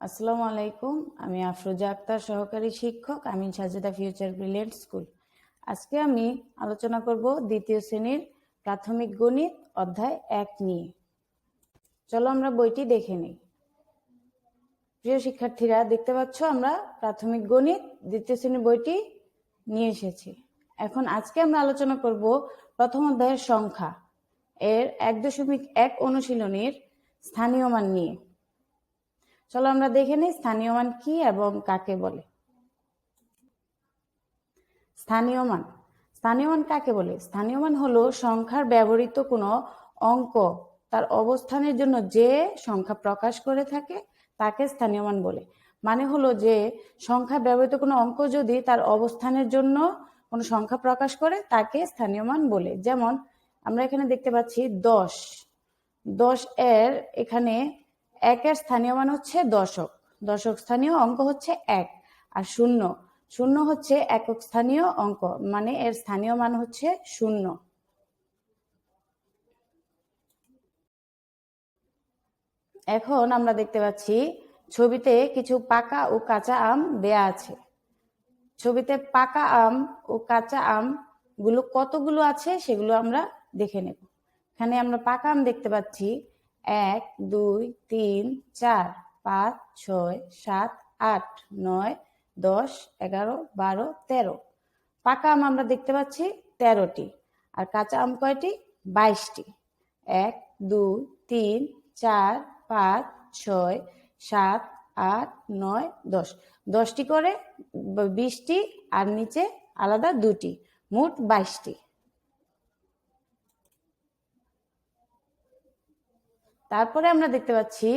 আসসালামু আলাইকুম। আমি আফরোজা আক্তার, সহকারী শিক্ষক আমি সাজেদা ফিউচার ব্রিলিয়েন্ট স্কুল আজকে আমি আলোচনা করব দ্বিতীয় শ্রেণির প্রাথমিক গণিত অধ্যায় এক নিয়ে। চলো আমরা বইটি দেখে নিই। প্রিয় শিক্ষার্থীরা, দেখতে পাচ্ছ আমরা প্রাথমিক গণিত দ্বিতীয় শ্রেণির বইটি নিয়ে এসেছি। এখন আজকে আমরা আলোচনা করব প্রথম অধ্যায়ের সংখ্যা। এর এক দশমিক এক অনুশীলনীর স্থানীয় মান নিয়ে। চলো আমরা দেখে নিই স্থানীয় মান কি এবং কাকে বলে। স্থানীয় মান। স্থানীয় মান কাকে বলে? স্থানীয় মান হলো সংখ্যার ব্যবহৃত কোনো অঙ্ক, তার অবস্থানের জন্য যে সংখ্যা প্রকাশ করে থাকে তাকে স্থানীয় মান বলে। মানে হলো যে সংখ্যা ব্যবহৃত কোনো অঙ্ক যদি তার অবস্থানের জন্য কোনো সংখ্যা প্রকাশ করে তাকে স্থানীয় মান বলে। যেমন আমরা এখানে দেখতে পাচ্ছি দশ। দশ এর এখানে একের স্থানীয় মান হচ্ছে দশক। দশক স্থানীয় অঙ্ক হচ্ছে এক। আর শূন্য। শূন্য হচ্ছে একক স্থানীয় অঙ্ক মানে এর স্থানীয় মান হচ্ছে শূন্য। এখন আমরা দেখতে পাচ্ছি ছবিতে কিছু পাকা ও কাঁচা আম দেয়া আছে। ছবিতে পাকা আম ও কাঁচা আমগুলো কতগুলো আছে সেগুলো আমরা দেখে নেব। এখানে আমরা পাকা আম দেখতে পাচ্ছি। এক, দুই, তিন, চার, পাঁচ, ছয়, সাত, আট, নয়, দশ, এগারো, বারো, তেরো। পাকা আম আমরা দেখতে পাচ্ছি তেরোটি আর কাঁচা আম কয়টি? বাইশটি। এক, দুই, তিন, চার, পাঁচ, ছয়, সাত, আট, নয়, দশ। দশটি করে বিশটি আর নিচে আলাদা দুটি। মোট বাইশটি। তারপরে আমরা দেখতে পাচ্ছি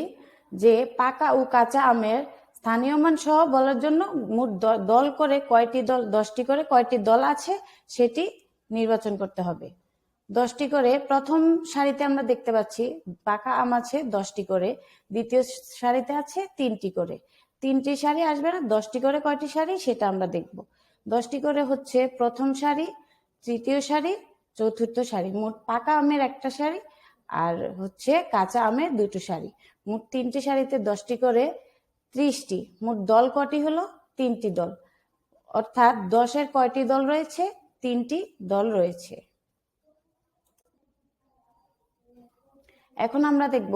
যে পাকা ও কাঁচা আমের স্থানীয় মান সহ বলার জন্য মোট দল করে কয়টি দল, দশটি করে কয়টি দল আছে সেটি নির্বাচন করতে হবে। দশটি করে প্রথম সারিতে আমরা দেখতে পাচ্ছি পাকা আম আছে দশটি করে, দ্বিতীয় সারিতে আছে তিনটি করে। তিনটি সারি আসবে না, দশটি করে কয়টি সারি সেটা আমরা দেখব। দশটি করে হচ্ছে প্রথম সারি, তৃতীয় সারি, চতুর্থ সারি। মোট পাকা আমের একটা সারি আর হচ্ছে কাঁচা আমের দুটো শাড়ি। মোট তিনটি শাড়িতে দশটি করে ত্রিশটি। মোট দল কটি হলো? তিনটি দল। অর্থাৎ দশের কয়টি দল রয়েছে? তিনটি দল রয়েছে। এখন আমরা দেখব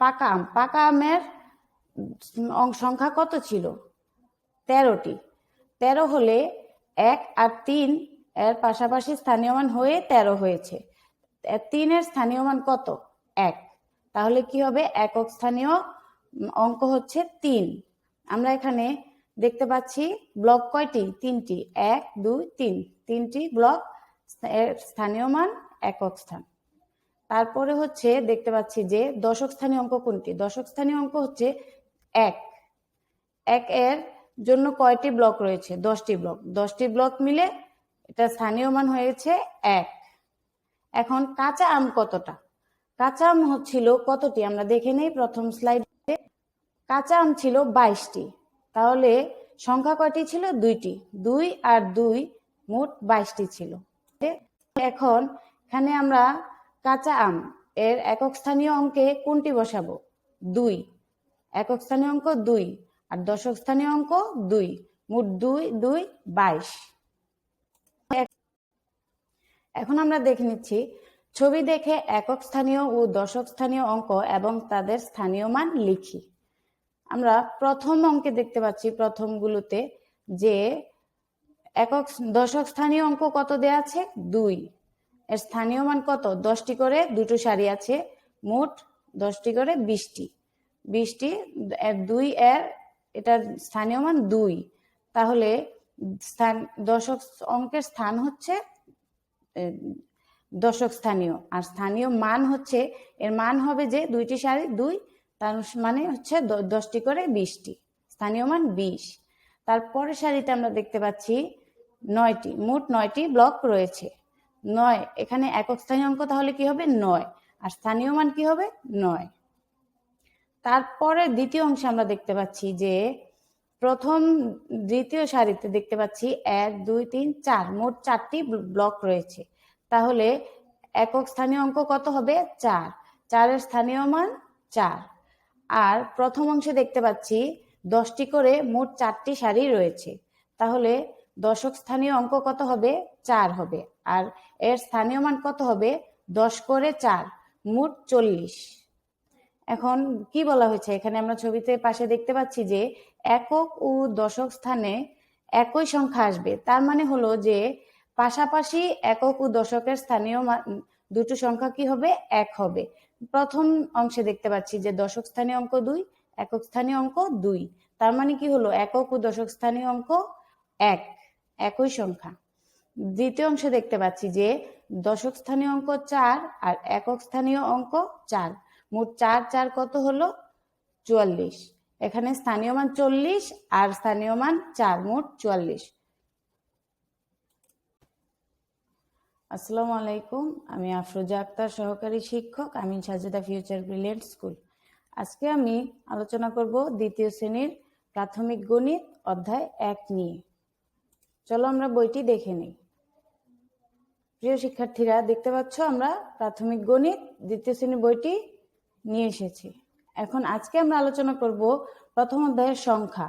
পাকা আম। পাকা আমের সংখ্যা কত ছিল? তেরোটি। তেরো হলে এক আর তিন এর পাশাপাশি স্থানীয় মান হয়ে তেরো হয়েছে। তিনের স্থানীয় মান কত? এক। তাহলে কি হবে? একক স্থানীয় অঙ্ক হচ্ছে তিন। আমরা এখানে দেখতে পাচ্ছি ব্লক কয়টি? তিনটি। এক, দুই, তিন। তিনটি ব্লক স্থানীয় মান একক স্থান। তারপরে হচ্ছে দেখতে পাচ্ছি যে দশক স্থানীয় অঙ্ক কোনটি? দশক স্থানীয় অঙ্ক হচ্ছে এক। এক এর জন্য কয়টি ব্লক রয়েছে? দশটি ব্লক। দশটি ব্লক মিলে এটা স্থানীয় মান হয়েছে এক। এখন কাঁচা আম কতটা? কাঁচা আম হচ্ছিল কতটি? আমরা দেখে নেই প্রথম স্লাইডে। কাঁচা আম ছিল বাইশটি। তাহলে সংখ্যা কয়টি ছিল? দুইটি। দুই আর দুই মোট বাইশটি ছিল। এখন এখানে আমরা কাঁচা আম, এর একক স্থানীয় অঙ্কে কোনটি বসাবো? দুই। একক স্থানীয় অঙ্ক দুই আর দশক স্থানীয় অঙ্ক দুই। মোট দুই দুই, বাইশ। এখন আমরা দেখে নিচ্ছি, ছবি দেখে একক স্থানীয় ও দশক স্থানীয় অঙ্ক এবং তাদের স্থানীয় মান লিখি। আমরা প্রথম অঙ্কে দেখতে পাচ্ছি প্রথমগুলোতে যে একক দশক স্থানীয় অঙ্ক কত দেয়া আছে? দুই। এর স্থানীয় মান কত? দশটি করে দুটো সারি আছে, মোট দশটি করে বিশটি। বিশটি দুই, এর এটার স্থানীয় মান দুই। তাহলে স্থান, দশক অঙ্কের স্থান হচ্ছে দশক স্থানীয়। আর স্থানীয় মান হচ্ছে, এর মান হবে যে দুইটি সারি, দুই, তার মানে হচ্ছে দশটি করে বিশটি। স্থানীয় মান বিশ। তারপরের সারিতে আমরা দেখতে পাচ্ছি নয়টি। মোট নয়টি ব্লক রয়েছে। নয়, এখানে একক স্থানীয় অঙ্ক তাহলে কি হবে? নয়। আর স্থানীয় মান কি হবে? নয়। তারপরে দ্বিতীয় অংশে আমরা দেখতে পাচ্ছি যে প্রথম দ্বিতীয় সারিতে দেখতে পাচ্ছি এক, দুই, তিন, চার। মোট চারটি ব্লক রয়েছে। তাহলে একক স্থানীয় অঙ্ক কত হবে? চার। চারের স্থানীয় মান চার। আর প্রথম অংশে দেখতে পাচ্ছি দশটি করে মোট চারটি সারি রয়েছে। তাহলে দশক স্থানীয় অঙ্ক কত হবে? চার হবে। আর এর স্থানীয় মান কত হবে? দশ করে চার, মোট চল্লিশ। এখন কি বলা হয়েছে? এখানে আমরা ছবিতে পাশে দেখতে পাচ্ছি যে একক ও দশক স্থানে একই সংখ্যা আসবে। তার মানে হলো যে পাশাপাশি একক ও দশকের স্থানীয় দুটো সংখ্যা কি হবে? এক হবে। প্রথম অংশে দেখতে পাচ্ছি যে দশক স্থানীয় অঙ্ক দুই, একক স্থানীয় অঙ্ক দুই। তার মানে কি হলো? একক ও দশক স্থানীয় অঙ্ক এক, একই সংখ্যা। দ্বিতীয় অংশে দেখতে পাচ্ছি যে দশক স্থানীয় অঙ্ক চার আর একক স্থানীয় অঙ্ক চার। মোট চার চার কত হলো? চুয়াল্লিশ। এখানে স্থানীয় মান চল্লিশ আর স্থানীয় মান চার, মোট চুয়াল্লিশ। আসসালামু আলাইকুম, আমি আফরোজা আক্তার, সহকারী শিক্ষক আমি সাজেদা ফিউচার ব্রিলিয়েন্ট স্কুল আজকে আমি আলোচনা করব দ্বিতীয় শ্রেণির প্রাথমিক গণিত অধ্যায় এক নিয়ে। চলো আমরা বইটি দেখে নিই। প্রিয় শিক্ষার্থীরা, দেখতে পাচ্ছ আমরা প্রাথমিক গণিত দ্বিতীয় শ্রেণির বইটি নিয়ে এসেছি। এখন আজকে আমরা আলোচনা করব প্রথম অধ্যায়ের সংখ্যা।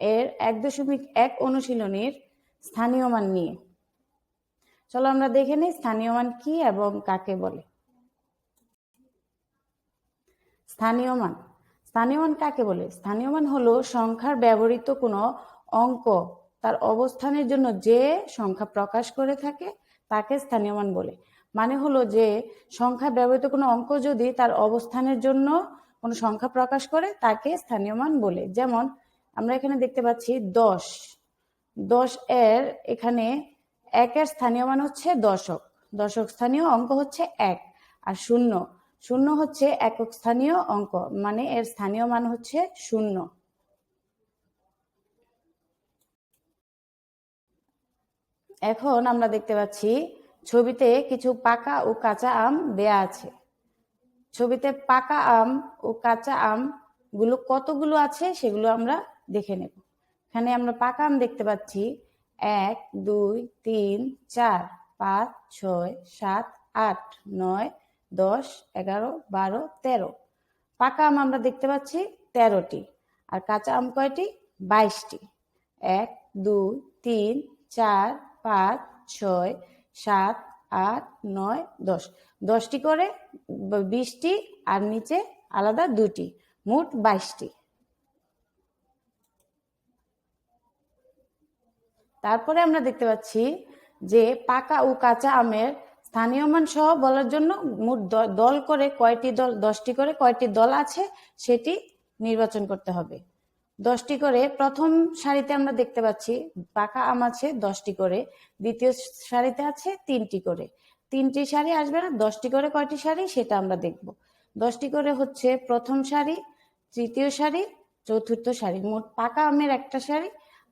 এর এক দশমিক এক অনুশীলনীর স্থানীয় মান নিয়ে। চলো আমরা দেখে নিই স্থানীয় মান কি এবং কাকে বলে। স্থানীয় মান। স্থানীয় মান কাকে বলে? স্থানীয় মান হলো সংখ্যার ব্যবহৃত কোনো অঙ্ক তার অবস্থানের জন্য যে সংখ্যা প্রকাশ করে থাকে তাকে স্থানীয় মান বলে। মানে হলো যে সংখ্যা ব্যবহৃত কোনো অঙ্ক যদি তার অবস্থানের জন্য কোনো সংখ্যা প্রকাশ করে তাকে স্থানীয় মান বলে। যেমন, আমরা এখানে দেখতে পাচ্ছি দশ। দশ এর এখানে একের স্থানীয় মান হচ্ছে দশক। দশক স্থানীয় অঙ্ক হচ্ছে এক আর শূন্য। শূন্য হচ্ছে একক স্থানীয় অঙ্ক মানে এর স্থানীয় মান হচ্ছে শূন্য। এখন আমরা দেখতে পাচ্ছি ছবিতে কিছু পাকা ও কাঁচা আম দেয়া আছে। ছবিতে পাকা আম ও কাঁচা আমগুলো কতগুলো আছে সেগুলো আমরা দেখে নেব। এখানে আমরা পাকা আম দেখতে পাচ্ছি। এক, দুই, তিন, চার, পাঁচ, ছয়, সাত, আট, নয়, দশ, এগারো, বারো, তেরো। পাকা আম আমরা দেখতে পাচ্ছি তেরোটি আর কাঁচা আম কয়টি? বাইশটি। এক, দুই, তিন, চার, পাঁচ, ছয়, সাত আট, নয়, দশ। দশটি করে বিশটি আর নিচে আলাদা দুটি। মোট বাইশটি। তারপরে আমরা দেখতে পাচ্ছি যে পাকা ও কাঁচা আমের স্থানীয় মান সহ বলার জন্য মোট দল করে কয়টি দল দশটি করে কয়টি দল আছে সেটি নির্বাচন করতে হবে। দশটি করে। প্রথম সারিতে আমরা দেখতে পাচ্ছি, পাকা আম আছে দশটি করে। দ্বিতীয় সারিতে আছে তিনটি করে। তিনটি সারি আসবে না, দশটি করে কয়টি সারি সেটা আমরা দেখব। দশটি করে হচ্ছে প্রথম সারি, তৃতীয় সারি, চতুর্থ সারি। মোট পাকা আমের একটা সারি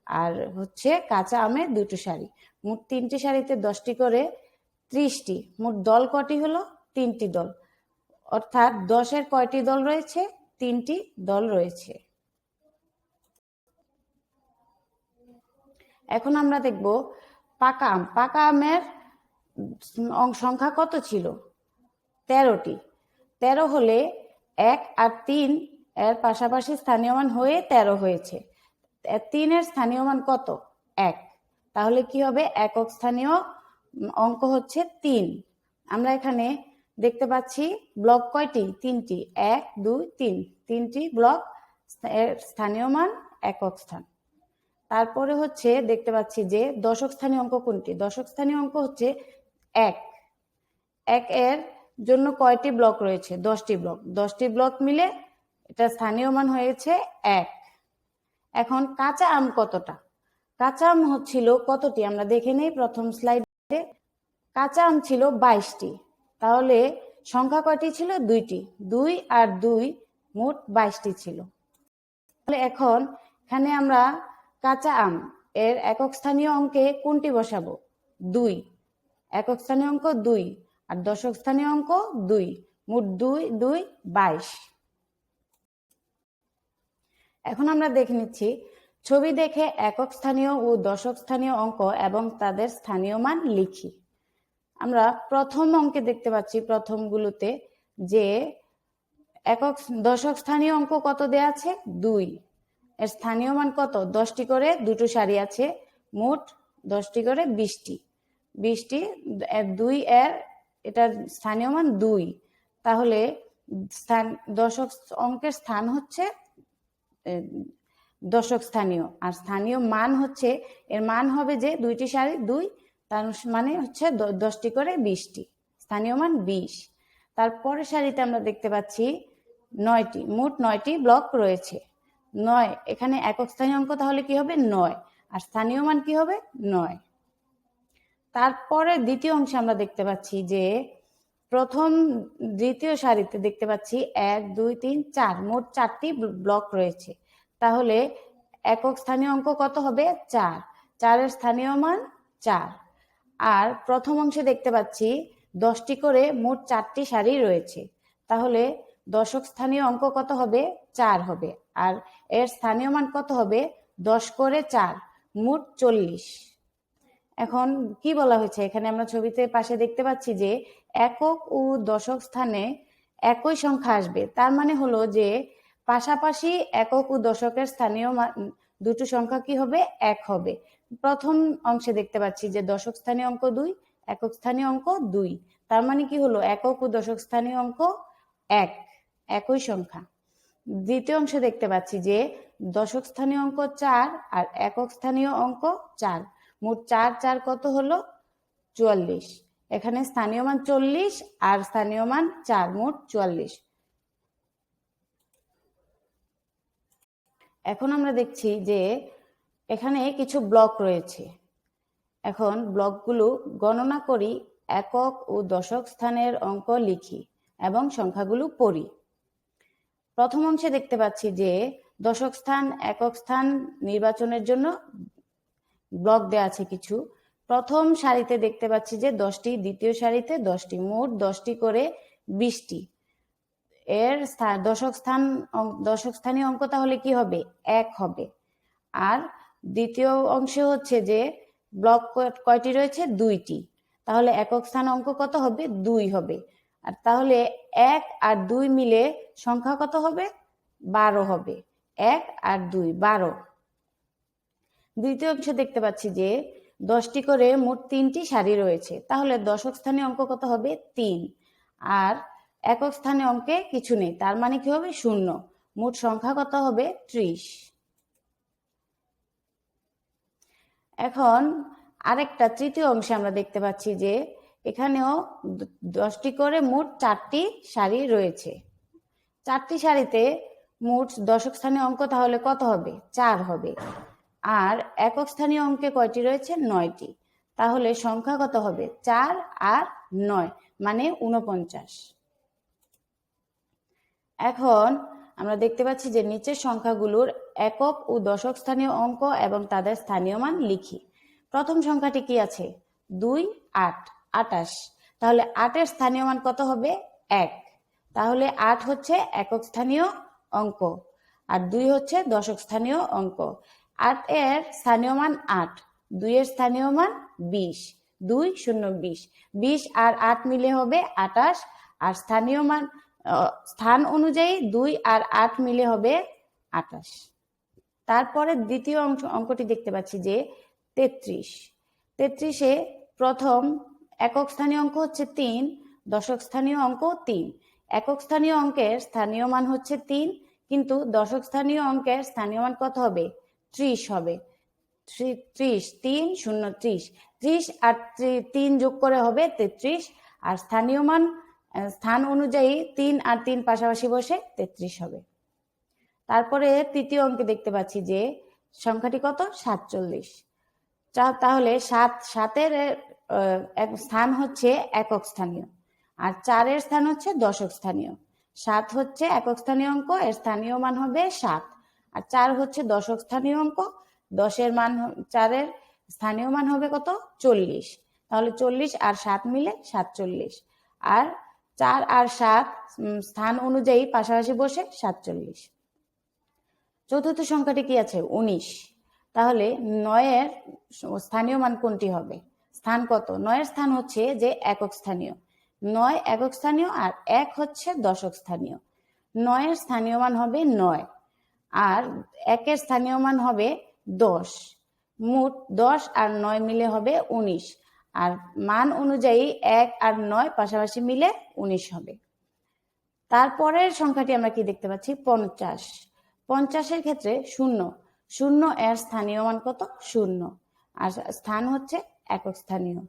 আর হচ্ছে কাঁচা আমের দুটো সারি। মোট তিনটি সারিতে দশটি করে ত্রিশটি। মোট দল কটি হলো? তিনটি দল। অর্থাৎ দশের কয়টি দল রয়েছে? তিনটি দল রয়েছে। এখন আমরা দেখব পাকা আম। পাকা আমের সংখ্যা কত ছিল? তেরোটি। তেরো হলে এক আর তিন এর পাশাপাশি স্থানীয় মান হয়ে তেরো হয়েছে। তিনের স্থানীয় মান কত? এক। তাহলে কি হবে? একক স্থানীয় অঙ্ক হচ্ছে তিন। আমরা এখানে দেখতে পাচ্ছি ব্লক কয়টি? তিনটি। এক, দুই, তিন। তিনটি ব্লক স্থানীয় মান একক স্থান। তারপরে হচ্ছে দেখতে পাচ্ছি যে দশক স্থানীয় অঙ্ক কোনটি? দশক স্থানীয় অঙ্ক হচ্ছে এক। এক এর জন্য কয়টি ব্লক রয়েছে? দশটি ব্লক। দশটি ব্লক মিলে এটা স্থানীয় মান হয়েছে এক। এখন কাঁচা আম কতটা? কাঁচা আম হচ্ছিল কতটি? আমরা দেখে নেই প্রথম স্লাইডে। কাঁচা আম ছিল বাইশটি। তাহলে সংখ্যা কয়টি ছিল? দুইটি। দুই আর দুই মোট বাইশটি ছিল। তাহলে এখন এখানে আমরা কাঁচা আম, এর একক স্থানীয় অঙ্কে কোনটি বসাবো? দুই। একক স্থানীয় অঙ্ক দুই আর দশক স্থানীয় অঙ্ক দুই। মোট দুই দুই, বাইশ। এখন আমরা দেখে নিচ্ছি ছবি দেখে একক স্থানীয় ও দশক স্থানীয় অঙ্ক এবং তাদের স্থানীয় মান লিখি। আমরা প্রথম অঙ্কে দেখতে পাচ্ছি প্রথমগুলোতে যে একক দশক স্থানীয় অঙ্ক কত দেয়া আছে? দুই। এর স্থানীয় মান কত? দশটি করে দুটো শাড়ি আছে। মোট দশটি করে বিশটি। বিশটি দুই এর, এটার স্থানীয় মান দুই। তাহলে স্থান, দশক অঙ্কের স্থান হচ্ছে দশক স্থানীয়। আর স্থানীয় মান হচ্ছে, এর মান হবে যে দুইটি শাড়ি দুই, তার মানে হচ্ছে দশটি করে বিশটি। স্থানীয় মান বিশ। তারপরে শাড়িতে আমরা দেখতে পাচ্ছি নয়টি। মোট নয়টি ব্লক রয়েছে। নয়। এখানে একক স্থানীয় অঙ্ক তাহলে কি হবে? নয়। আর স্থানীয় মান কি হবে? নয়। তারপরে দ্বিতীয় অংশে আমরা দেখতে পাচ্ছি যে প্রথম দ্বিতীয় সারিতে দেখতে পাচ্ছি এক, দুই, তিন, চার। মোট চারটি ব্ল- ব্লক রয়েছে। তাহলে একক স্থানীয় অঙ্ক কত হবে? চার। চারের স্থানীয় মান চার। আর প্রথম অংশে দেখতে পাচ্ছি দশটি করে মোট চারটি সারি রয়েছে। তাহলে দশক স্থানীয় অঙ্ক কত হবে? চার হবে। আর এর স্থানীয় মান কত হবে? দশ করে চার, মোট চল্লিশ। এখন কি বলা হয়েছে? এখানে আমরা ছবিতে পাশে দেখতে পাচ্ছি যে একক ও দশক স্থানে একই সংখ্যা আসবে। তার মানে হলো যে পাশাপাশি একক ও দশকের স্থানীয় দুটো সংখ্যা কি হবে? এক হবে। প্রথম অংশে দেখতে পাচ্ছি যে দশক স্থানীয় অঙ্ক দুই, একক স্থানীয় অঙ্ক দুই। তার মানে কি হলো? একক ও দশক স্থানীয় অঙ্ক এক। একই সংখ্যা। দ্বিতীয় অংশে দেখতে পাচ্ছি যে দশক স্থানীয় অঙ্ক চার আর একক স্থানীয় অঙ্ক চার। মোট চার চার কত হলো? চুয়াল্লিশ। এখানে স্থানীয় মান চল্লিশ আর স্থানীয় মান চার, মোট চুয়াল্লিশ। এখন আমরা দেখছি যে এখানে কিছু ব্লক রয়েছে। এখন ব্লকগুলো গণনা করি একক ও দশক স্থানের অঙ্ক লিখি এবং সংখ্যাগুলো পড়ি। প্রথম অংশে দেখতে পাচ্ছি যে দশক স্থান, একক স্থান নির্বাচনের জন্য ব্লক দেওয়া আছে কিছু। প্রথম সারিতে দেখতে পাচ্ছি যে দশটি, দ্বিতীয় সারিতে দশটি, মোট দশটি করে বিশটি। এর দশক স্থান দশক স্থানীয় অঙ্ক তাহলে কি হবে? এক হবে। আর দ্বিতীয় অংশে হচ্ছে যে ব্লক কয়টি রয়েছে? দুইটি। তাহলে একক স্থান অঙ্ক কত হবে? দুই হবে। আর তাহলে এক আর দুই মিলে সংখ্যা কত হবে? বারো হবে। এক আর দুই, বারো। দ্বিতীয় অংশে দেখতে পাচ্ছি যে দশটি করে মোট তিনটি সারি রয়েছে। তাহলে দশক স্থানে অঙ্ক কত হবে? তিন। আর একক স্থানে অঙ্কে কিছু নেই। তার মানে কি হবে? শূন্য। মোট সংখ্যা কত হবে? ত্রিশ। এখন আরেকটা তৃতীয় অংশে আমরা দেখতে পাচ্ছি যে এখানেও দশটি করে মোট চারটি শাড়ি রয়েছে। চারটি শাড়িতে মোট দশক স্থানীয় অঙ্ক তাহলে কত হবে? চার হবে। আর একক স্থানীয় অঙ্কে কয়টি রয়েছে? নয়টি। তাহলে সংখ্যা কত হবে? চার আর নয় মানে উনপঞ্চাশ এখন আমরা দেখতে পাচ্ছি যে নিচের সংখ্যাগুলোর একক ও দশক স্থানীয় অঙ্ক এবং তাদের স্থানীয় মান লিখি। প্রথম সংখ্যাটি কি আছে? দুই, আট। আটাশ তাহলে আটের স্থানীয় মান কত হবে? এক। তাহলে আট হচ্ছে একক স্থানীয় অঙ্ক, আর দুই হচ্ছে দশক স্থানীয় অঙ্ক। আট এর স্থানীয় মান আট, দুইয়ের স্থানীয় মান বিশ, দুই শূন্য বিশ। বিশ আর আট মিলে হবে আটাশ আর স্থানীয় মান স্থান অনুযায়ী দুই আর আট মিলে হবে আটাশ তারপরে দ্বিতীয় অঙ্ক অঙ্কটি দেখতে পাচ্ছি যে তেত্রিশ। তেত্রিশে প্রথম একক স্থানীয় অঙ্ক হচ্ছে তিন, দশক স্থানীয় অঙ্ক তিন। একক স্থানীয় অঙ্কের স্থানীয় মান হচ্ছে তিন, কিন্তু দশক স্থানীয় অঙ্কের স্থানীয় মান কত হবে? ত্রিশ হবে। ত্রি- ত্রিশ, তিন, শূন্য, ত্রিশ। ত্রিশ আর তিন যোগ করে হবে তেত্রিশ। আর স্থানীয় মান স্থান অনুযায়ী তিন আর তিন পাশাপাশি বসে তেত্রিশ হবে। তারপরে তৃতীয় অঙ্কে দেখতে পাচ্ছি যে সংখ্যাটি কত? সাতচল্লিশ। তাহলে সাত, সাতের স্থান হচ্ছে একক স্থানীয়, আর চারের স্থান হচ্ছে দশক স্থানীয়। সাত হচ্ছে একক স্থানীয় অঙ্ক, এর স্থানীয় মান হবে সাত। আর চার হচ্ছে দশক স্থানীয় অঙ্ক, দশের মান চারের স্থানীয় মান হবে কত? চল্লিশ। তাহলে চল্লিশ আর সাত মিলে সাতচল্লিশ। আর চার আর সাত স্থান অনুযায়ী পাশাপাশি বসে সাতচল্লিশ। চতুর্থ সংখ্যাটি কি আছে? উনিশ। তাহলে নয়ের স্থানীয় মান কোনটি হবে? স্থান কত? নয়ের স্থান হচ্ছে যে একক স্থানীয়। নয় একক স্থানীয় আর এক হচ্ছে দশক স্থানীয়। নয়ের স্থানীয় মান হবে নয় আর একের স্থানীয় মান হবে দশ। মোট দশ আর নয় মিলে হবে উনিশ। আর মান অনুযায়ী এক আর নয় পাশাপাশি মিলে উনিশ হবে। তারপরের সংখ্যাটি আমরা কি দেখতে পাচ্ছি? পঞ্চাশ। পঞ্চাশের ক্ষেত্রে শূন্য। শূন্য এর স্থানীয় মান কত? শূন্য। আর স্থান হচ্ছে একক স্থানীয়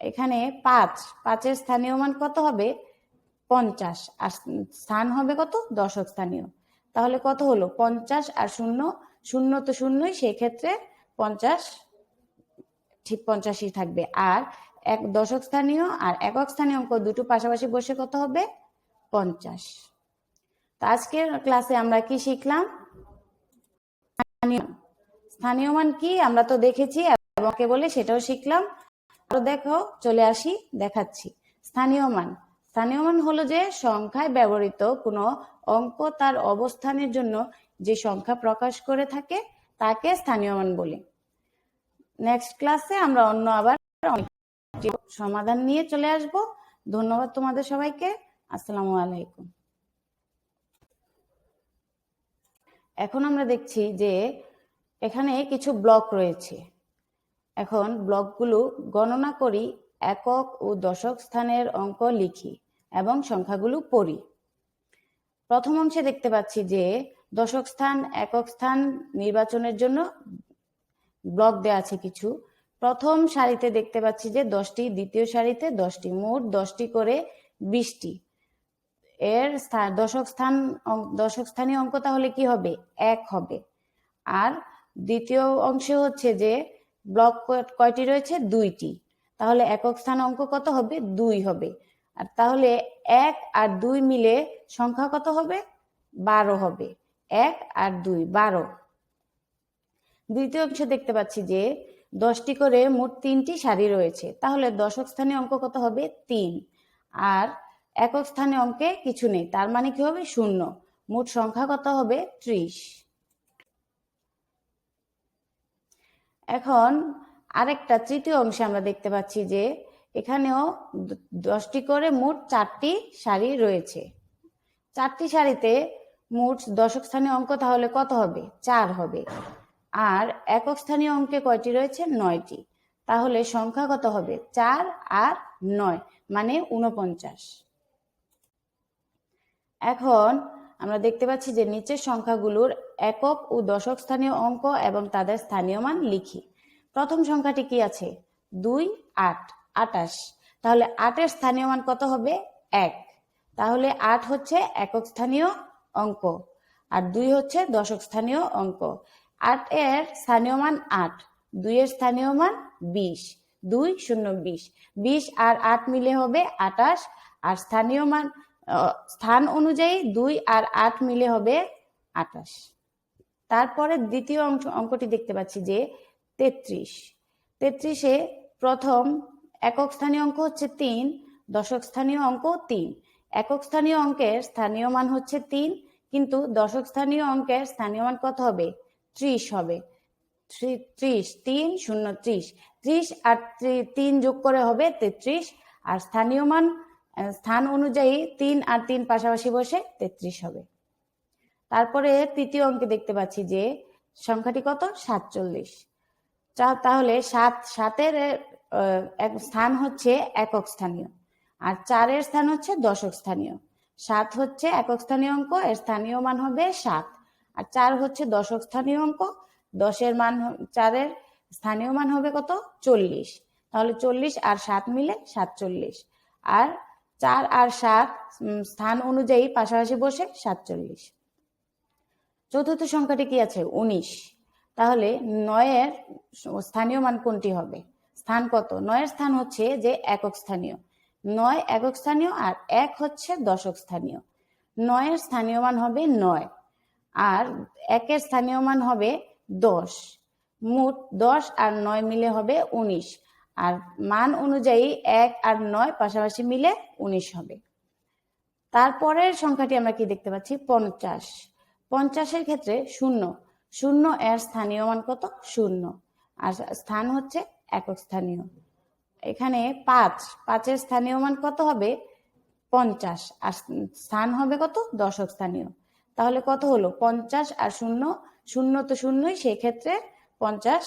এখানে পাঁচ। পাঁচের স্থানীয় মান কত হবে? পঞ্চাশ। আর স্থান হবে কত? দশক স্থানীয়। তাহলে কত হলো? পঞ্চাশ আর শূন্য। শূন্য তো শূন্যই সেই ক্ষেত্রে পঞ্চাশ, ঠিক পঞ্চাশই থাকবে। আর এক দশক স্থানীয় আর একক স্থানীয় অঙ্ক দুটো পাশাপাশি বসে কত হবে? পঞ্চাশ। তো আজকের ক্লাসে আমরা কি শিখলাম? স্থানীয় মান কি? আমরা তো দেখেছি। এবং বলে সেটাও শিখলাম। আরও দেখো, চলে আসি, দেখাচ্ছি। স্থানীয় মান। স্থানীয় মান হলো যে সংখ্যায় ব্যবহৃত কোনো অঙ্ক তার অবস্থানের জন্য যে সংখ্যা প্রকাশ করে থাকে, তাকে স্থানীয় মান বলে। নেক্সট ক্লাসে আমরা অন্য আবার সমাধান নিয়ে চলে আসব। ধন্যবাদ তোমাদের সবাইকে। আসসালামু আলাইকুম। এখন আমরা দেখছি যে এখানে কিছু ব্লক রয়েছে। এখন ব্লকগুলো গণনা করি, একক ও দশক স্থানের অঙ্ক লিখি এবং সংখ্যাগুলো পড়ি। প্রথম অংশে দেখতে পাচ্ছি যে দশক স্থান, একক স্থান নির্বাচনের জন্য ব্লক দেওয়া আছে কিছু। প্রথম সারিতে দেখতে পাচ্ছি যে দশটি, দ্বিতীয় সারিতে দশটি, মোট দশটি করে বিশটি। এর দশক স্থান দশক স্থানীয় অঙ্ক তাহলে কি হবে? এক হবে। আর দ্বিতীয় অংশে হচ্ছে যে ব্লক কয়টি রয়েছে? দুইটি। তাহলে একক স্থান অঙ্ক কত হবে? দুই হবে। আর তাহলে এক আর দুই মিলে সংখ্যা কত হবে? বারো হবে। এক আর দুই, বারো। দ্বিতীয় অংশে দেখতে পাচ্ছি যে দশটি করে মোট তিনটি সারি রয়েছে। তাহলে দশক স্থানে অঙ্ক কত হবে? তিন। আর একক স্থানে অঙ্কে কিছু নেই। তার মানে কি হবে? শূন্য। মোট সংখ্যা কত হবে? ত্রিশ। এখন আরেকটা তৃতীয় অংশে আমরা দেখতে পাচ্ছি যে এখানেও দশটি করে মোট চারটি সারি রয়েছে। চারটি সারিতে মোট দশক স্থানীয় অঙ্ক তাহলে কত হবে? চার হবে। আর একক স্থানীয় অঙ্কে কয়টি রয়েছে? নয়টি। তাহলে সংখ্যা কত হবে? চার আর নয় মানে উনপঞ্চাশ এখন আমরা দেখতে পাচ্ছি যে নিচের সংখ্যাগুলোর একক ও দশক স্থানীয় অঙ্ক এবং তাদের স্থানীয় মান লিখি। প্রথম সংখ্যাটি কি আছে? দুই, আট, আটাশ। তাহলে আটের স্থানীয় মান কত হবে? এক। তাহলে আট হচ্ছে একক স্থানীয় অঙ্ক আর দুই হচ্ছে দশক স্থানীয় অঙ্ক। আট এর স্থানীয় মান আট, দুইয়ের স্থানীয় মান বিশ, দুই শূন্য বিশ। বিশ আর আট মিলে হবে আটাশ আর স্থানীয় মান স্থান অনুযায়ী দুই আর আট মিলে হবে আটাশ। তারপরে দ্বিতীয় অংশ, অঙ্কটি দেখতে পাচ্ছি যে তেত্রিশ। তেত্রিশে প্রথম একক স্থানীয় অঙ্ক হচ্ছে তিন, দশক স্থানীয় অঙ্ক তিন। একক স্থানীয় অঙ্কের স্থানীয় মান হচ্ছে তিন, কিন্তু দশক স্থানীয় অঙ্কের স্থানীয় মান কত হবে? ত্রিশ হবে। ত্রিশ, তিন, শূন্য, ত্রিশ। ত্রিশ আর তিন যোগ করে হবে তেত্রিশ। আর স্থানীয় মান স্থান অনুযায়ী তিন আর তিন পাশাপাশি বসে তেত্রিশ হবে। তারপরে তৃতীয় অঙ্কে দেখতে পাচ্ছি যে সংখ্যাটি কত? সাতচল্লিশ। তাহলে সাত, সাতের এক স্থান হচ্ছে একক স্থানীয়, আর চারের স্থান হচ্ছে দশক স্থানীয়। সাত হচ্ছে একক স্থানীয় অঙ্ক, এর স্থানীয় মান হবে সাত, আর চার হচ্ছে দশক স্থানীয় অঙ্ক, দশের মান চারের স্থানীয় মান হবে কত? চল্লিশ। তাহলে চল্লিশ আর সাত মিলে সাতচল্লিশ, আর চার আর সাত স্থান অনুযায়ী পাশাপাশি বসে সাতচল্লিশ। চতুর্থ সংখ্যাটি কি আছে? উনিশ। তাহলে নয়ের স্থানীয় মান কোনটি হবে? স্থান কত? নয়ের স্থান হচ্ছে যে একক স্থানীয়। নয় একক স্থানীয় আর এক হচ্ছে দশক স্থানীয়। নয়ের স্থানীয় মান হবে নয় আর একের স্থানীয় মান হবে দশ। মোট দশ আর নয় মিলে হবে উনিশ। আর মান অনুযায়ী এক আর নয় পাশাপাশি মিলে উনিশ হবে। তারপরের সংখ্যাটি আমরা কি দেখতে পাচ্ছি? পঞ্চাশ। পঞ্চাশের ক্ষেত্রে শূন্য। শূন্য এর স্থানীয় মান কত? শূন্য। আর স্থান হচ্ছে একক স্থানীয়। এখানে পাঁচ। পাঁচের স্থানীয় মান কত হবে? পঞ্চাশ। আর স্থান হবে কত? দশক স্থানীয়। তাহলে কত হলো? পঞ্চাশ আর শূন্য। শূন্য তো শূন্যই, সেক্ষেত্রে পঞ্চাশ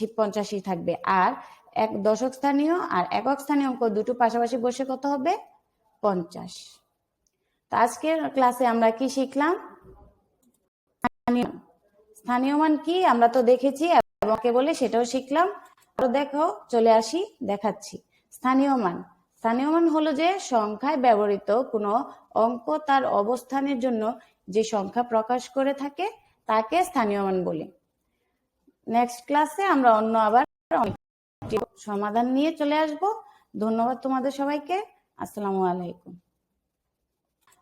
ঠিক পঞ্চাশই থাকবে। আর এক দশক স্থানীয় আর একক স্থানীয় অঙ্ক দুটো পাশাপাশি বসে কত হবে? পঞ্চাশ। তো আজকের ক্লাসে আমরা কি শিখলাম? স্থানীয় মান। কি? আমরা তো দেখেছি এবং কে বলে সেটাও শিখলাম। আরও দেখো, চলে আসি, দেখাচ্ছি। স্থানীয় মান। স্থানীয় মান হলো যে সংখ্যায় ব্যবহৃত কোনো অঙ্ক তার অবস্থানের জন্য যে সংখ্যা প্রকাশ করে থাকে, তাকে স্থানীয় মান বলে। নেক্সট ক্লাসে আমরা অন্য আবার সমাধান নিয়ে চলে আসব। ধন্যবাদ তোমাদের সবাইকে। আসসালামু আলাইকুম।